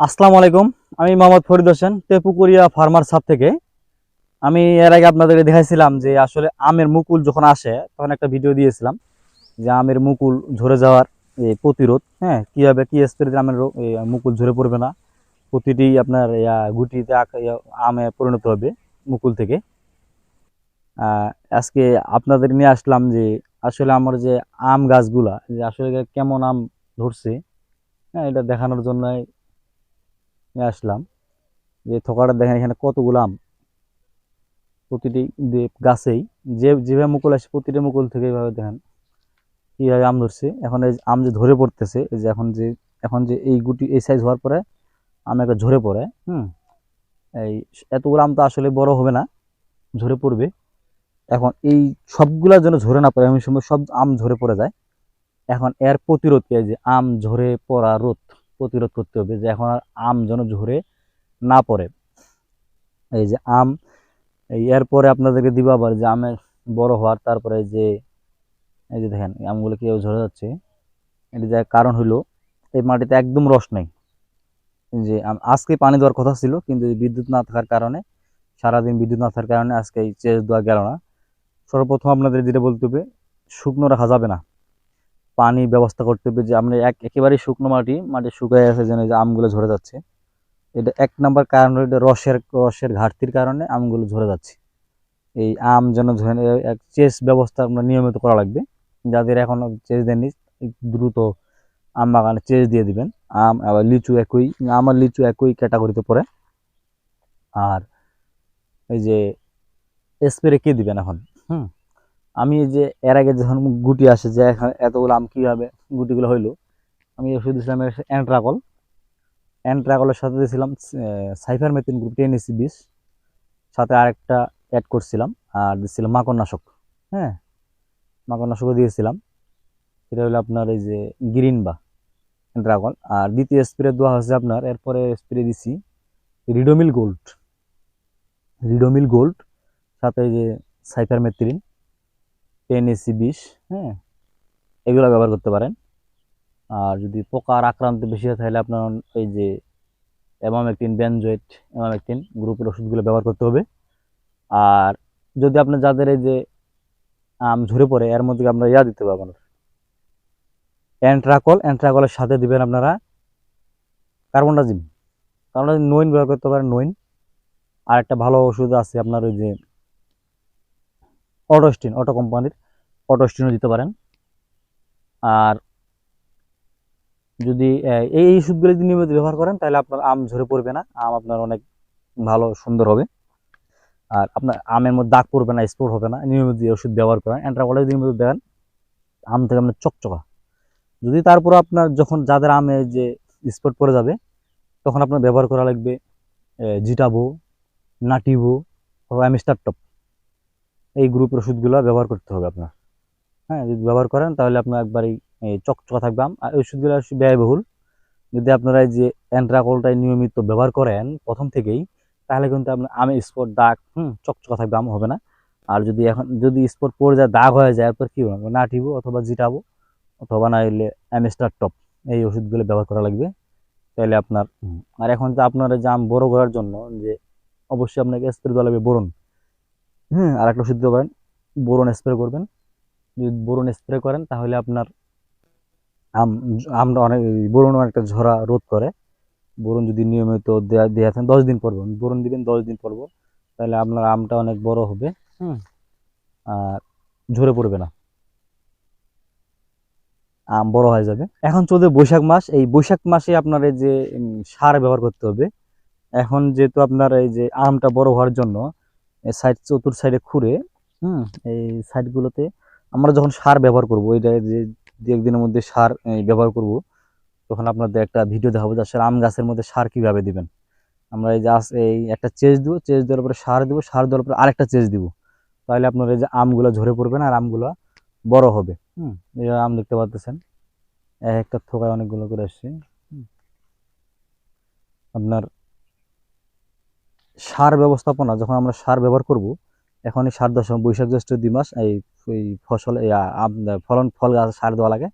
আসসালামু আলাইকুম। আমি মোহাম্মদ ফরিদ হোসেন তেপুকুরিয়া ফার্মার সাপ থেকে। আমি এর আগে আপনাদেরকে দেখাইছিলাম যে আসলে আমের মুকুল যখন আসে, তখন একটা ভিডিও দিয়েছিলাম যে আমের মুকুল ঝরে যাওয়ার প্রতিরোধ হ্যাঁ কীভাবে কী স্প্রে আমের মুকুল ঝরে পড়বে না, প্রতিটি আপনার গুটিতে আমে পরিণত হবে মুকুল থেকে। আজকে আপনাদের নিয়ে আসলাম যে আসলে আমার যে আম গাছগুলা, যে আসলে কেমন আম ধরছে হ্যাঁ এটা দেখানোর জন্যই নিয়ে আসলাম। যে থোকাটা দেখেন, এখানে কতগুলো আম। প্রতিটি গাছেই, যে যেভাবে মুকুল আসে, প্রতিটি মুকুল থেকে এইভাবে দেখেন কীভাবে আম ধরছে। এখন এই আম যে ধরে পড়তেছে, এই যে এখন যে এখন যে এই গুটি, এই সাইজ হওয়ার পরে আম একটা ঝরে পড়ে, হুম? এই এতগুলো আম তো আসলে বড় হবে না, ঝরে পড়বে। এখন এই সবগুলা যেন ঝরে না পড়ে, এমন সময় সব আম ঝরে পড়ে যায়। এখন এর প্রতিরোধ যে আম ঝরে পড়া রোধ। প্রতিরোধ করতে হবে যে এখন আর আম যেন ঝরে না পড়ে। এই যে আম এরপরে আপনাদেরকে দিব আবার যে আমের বড় হওয়ার তারপরে যে, এই যে দেখেন আমগুলো কীভাবে ঝরে যাচ্ছে? এটি যার কারণ হলো, এই মাটিতে একদম রস নেই। যে আজকে পানি দেওয়ার কথা ছিল, কিন্তু বিদ্যুৎ না থাকার কারণে, সারাদিন বিদ্যুৎ না থাকার কারণে আজকে এই চেস দেওয়া গেল না। সর্বপ্রথম আপনাদের যেটা বলতে হবে, শুকনো রাখা যাবে না। পানি ব্যবস্থা করতে হবে যে আমরা এক একেবারেই শুকনো মাটি মাটি শুকায় আছে যেন যে আমগুলো ঝরে যাচ্ছে। এটা এক নাম্বার কারণ হলো এটা রসের রসের ঘাটতির কারণে আমগুলো ঝরে যাচ্ছে। এই আম যেন ঝরে এক চেস ব্যবস্থা আমরা নিয়মিত করা লাগবে। যাদের এখনও চেস দেননি দ্রুত আম বাগানে চেস দিয়ে দিবেন। আম আবার লিচু একই, আম আর লিচু একই ক্যাটাগরিতে পড়ে। আর এই যে স্প্রে কে দিবেন এখন? হুম? আমি যে, এর আগে যখন গুটি আসে যে এতগুলো আম কীভাবে গুটিগুলো হইল, আমি ওষুধ দিয়েছিলাম অ্যান্ট্রাকল অ্যান্ট্রাকলের সাথে দিয়েছিলাম সাইফার মেথিন গ্রুপ টেনএসি বিষ, সাথে আরেকটা অ্যাড করছিলাম, আর দিয়েছিলাম মাকড়নাশক হ্যাঁ? মাকড়নাশকও দিয়েছিলাম। সেটা হলো আপনার এই যে গ্রিন বা অ্যান্ট্রাকল আর দ্বিতীয় স্প্রে দেওয়া হয়েছে আপনার, এরপরে স্প্রে দিছি রিডোমিল গোল্ড রিডোমিল গোল্ড সাথে এই যে সাইফার মেথিলিন টেন এসি বিষ হ্যাঁ? এগুলো ব্যবহার করতে পারেন। আর যদি পোকার আক্রান্ত বেশি হয়, তাহলে আপনার এই যে অ্যামামেকটিন বেনজয়েট অ্যামামেকটিন গ্রুপের ওষুধগুলো ব্যবহার করতে হবে। আর যদি আপনার যাদের এই যে আম ঝরে পড়ে, এর মধ্যে আপনারা ইয়া দিতে হবে আপনার অ্যান্ট্রাকল অ্যান্ট্রাকলের সাথে দিবেন আপনারা কার্বনডাজিম কার্বনডাজিম নইন ব্যবহার করতে পারেন, নইন। আর একটা ভালো ওষুধ আছে আপনার ওই যে অটোস্টিন অটো কোম্পানির অটো অটোস্টিনও দিতে পারেন। আর যদি এই এই ওষুধগুলো যদি নিয়মিত ব্যবহার করেন, তাহলে আপনার আম ঝরে পড়বে না, আম আপনার অনেক ভালো, সুন্দর হবে। আর আপনার আমের মধ্যে দাগ পড়বে না স্পোর্ট হবে না, নিয়মিত ওষুধ ব্যবহার করেন অ্যান্ট্রাকলে যদি নিয়মিত দেন, আম থেকে আপনার চকচকা। যদি তারপর আপনার যখন যাদের আমে যে স্পট পড়ে যাবে, তখন আপনার ব্যবহার করা লাগবে জিটাবো, নাটিবো অথবা অ্যামিস্টার টপ। এই গ্রুপের ওষুধগুলো ব্যবহার করতে হবে আপনার। হ্যাঁ যদি ব্যবহার করেন তাহলে আপনার একবারই, এই চকচকা থাকবে। আর এই ওষুধগুলো ব্যয়বহুল। যদি আপনারা এই যে অ্যান্ট্রাকলটাই নিয়মিত ব্যবহার করেন প্রথম থেকেই, তাহলে কিন্তু আপনার আমে স্পট দাগ, হুম, চকচকা থাকবে, আম হবে না। আর যদি এখন, যদি স্পট পড়ে যায়, দাগ হয়ে যায়, এরপর কী হবে? নাটিবো অথবা জিটাবো, অথবা না হলে অ্যামিস্টার টপ, এই ওষুধগুলো ব্যবহার করা লাগবে। তাহলে আপনার আর এখন তো আপনার যে আম বড় করার জন্য, যে অবশ্যই আপনাকে স্প্রে দেওয়া লাগবে বোরন হুম আর একটা ওষুধ দিতে বোরন স্প্রে করবেন। যদি বোরন স্প্রে করেন, তাহলে আপনার আম আমরা অনেক, বোরন অনেকটা ঝরা রোধ করে। বোরন যদি নিয়মিত দেয়া দেওয়া থাকেন দশ দিন পরব বোরন দিবেন, দশ দিন পরব তাহলে আপনার আমটা অনেক বড় হবে, হুম। আর ঝরে পড়বে না। আম বড় হয়ে যাবে। এখন চলছে বৈশাখ মাস। এই বৈশাখ মাসে আপনার এই যে সার ব্যবহার করতে হবে। এখন যেহেতু আপনার এই যে আমটা বড় হওয়ার জন্য সাইড চতুর সাইডে খুঁড়ে, হুম, এই সাইডগুলোতে আমরা যখন সার ব্যবহার করব এটা যে দু একদিনের মধ্যে সার ব্যবহার করব, তখন আপনাদের একটা ভিডিও দেখাবো যে আসলে আম গাছের মধ্যে সার কীভাবে দিবেন। আমরা এই যে এই একটা চেজ দিব চেজ দেওয়ার পরে সার দিব, সার দেওয়ার পরে আরেকটা চেজ দিব। তাহলে আপনার এই যে আমগুলো ঝরে পড়বে না, আর আমগুলো বড় হবে। হুম, এই আম দেখতে পাচ্ছেন এক একটা থোকায় অনেকগুলো করে আসছে। আপনার সার ব্যবস্থাপনা যখন আমরা সার ব্যবহার করব এখন এই সার সময় বৈশাখ জ্যৈষ্ঠ দুই মাস এই এই ফসল ফলন, ফল গাছ সার দেওয়া লাগে।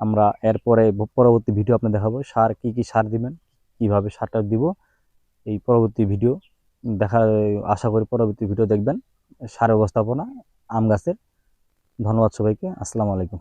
আমরা এরপরে পরবর্তী ভিডিও আপনি দেখাবো সার কি কি সার দিবেন, কীভাবে সারটা দিব। এই পরবর্তী ভিডিও দেখা, আশা করি পরবর্তী ভিডিও দেখবেন। সার ব্যবস্থাপনা, আম গাছের। ধন্যবাদ সবাইকে। আসসালামু আলাইকুম।